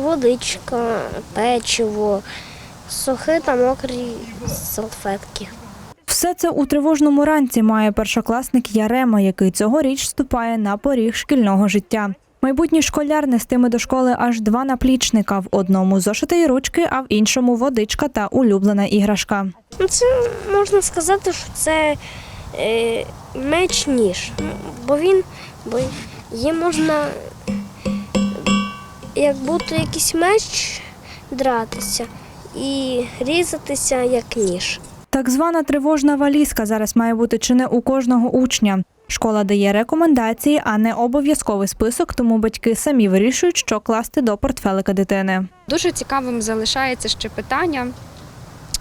водичка, печиво, сухі та мокрі салфетки. Все це у тривожному ранці має першокласник Ярема, який цьогоріч вступає на поріг шкільного життя. Майбутній школяр нестиме до школи аж два наплічника: в одному зошити й ручки, а в іншому водичка та улюблена іграшка. Ну, це можна сказати, що це е, меч ніж. Бо він, бо їм можна як будто якийсь меч дратися і різатися як ніж. Так звана тривожна валізка зараз має бути чи не у кожного учня. Школа дає рекомендації, а не обов'язковий список, тому батьки самі вирішують, що класти до портфелика дитини. Дуже цікавим залишається ще питання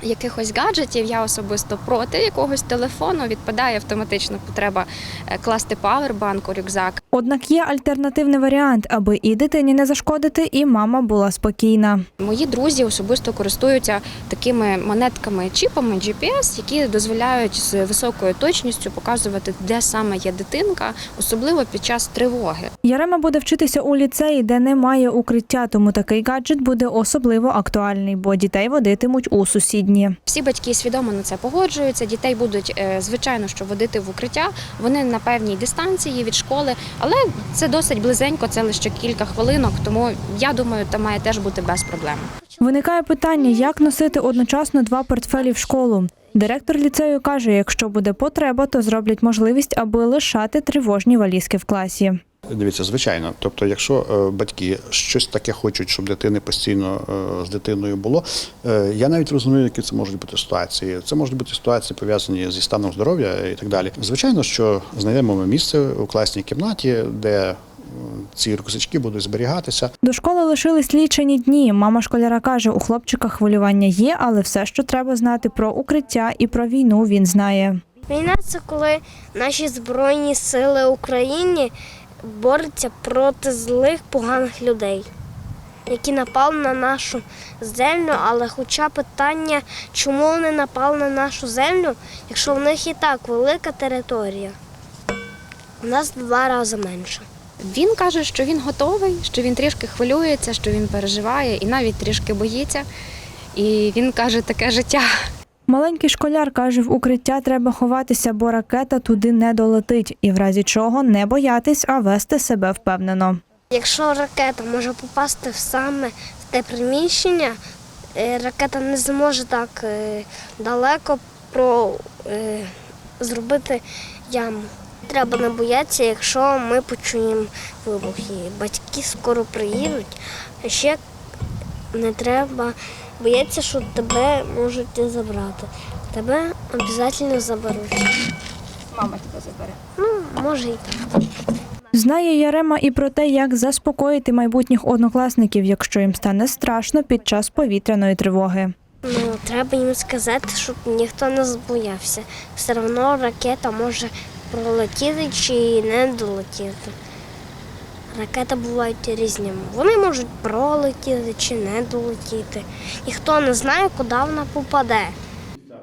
якихось гаджетів. Я особисто проти якогось телефону. Відпадає автоматично потреба е, класти павербанк у рюкзак. Однак є альтернативний варіант, аби і дитині не зашкодити, і мама була спокійна. Мої друзі особисто користуються такими монетками, чіпами GPS, які дозволяють з високою точністю показувати, де саме є дитинка, особливо під час тривоги. Ярема буде вчитися у ліцеї, де немає укриття, тому такий гаджет буде особливо актуальний, бо дітей водитимуть у сусідні. Всі батьки свідомо на це погоджуються. Дітей будуть е, звичайно, що водити в укриття. Вони на певній дистанції від школи, але це досить близенько, це лише кілька хвилинок. Тому я думаю, це має теж бути без проблем. Виникає питання, як носити одночасно два портфелі в школу. Директор ліцею каже, якщо буде потреба, то зроблять можливість, аби лишати тривожні валізки в класі. Дивіться, звичайно. Тобто, якщо е, батьки щось таке хочуть, щоб дитини постійно е, з дитиною було, е, я навіть розумію, які це можуть бути ситуації. Це можуть бути ситуації пов'язані зі станом здоров'я і так далі. Звичайно, що знайдемо ми місце у класній кімнаті, де ці рюкзачки будуть зберігатися. До школи лишились лічені дні. Мама школяра каже, у хлопчика хвилювання є, але все, що треба знати про укриття і про війну, він знає. Війна це коли наші Збройні сили України борються проти злих поганих людей, які напали на нашу землю. Але хоча питання, чому вони напали на нашу землю, якщо в них і так велика територія, у нас два рази менше. Він каже, що він готовий, що він трішки хвилюється, що він переживає і навіть трішки боїться. І він каже, таке життя. Маленький школяр каже, в укриття треба ховатися, бо ракета туди не долетить, і в разі чого не боятись, а вести себе впевнено. Якщо ракета може попасти саме в те приміщення, е, ракета не зможе так е, далеко про, е, зробити яму. Треба не боятися, якщо ми почуємо вибухи. Батьки скоро приїдуть, ще не треба боятися, що тебе можуть забрати. Тебе обов'язково заберуть. Мама тебе забере. Ну, може і так. Знає Ярема і про те, як заспокоїти майбутніх однокласників, якщо їм стане страшно під час повітряної тривоги. Ну, треба їм сказати, щоб ніхто не збоявся. Все одно ракета може пролетіти чи не долетіти. Ракети бувають різними. Вони можуть пролетіти чи не долетіти. Ніхто не знає, куди вона попаде.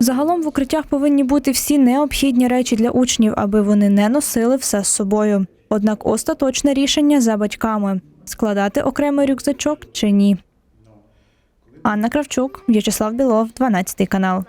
Загалом в укриттях повинні бути всі необхідні речі для учнів, аби вони не носили все з собою. Однак остаточне рішення за батьками складати окремий рюкзачок чи ні. Анна Кравчук, В'ячеслав Білов, 12 канал.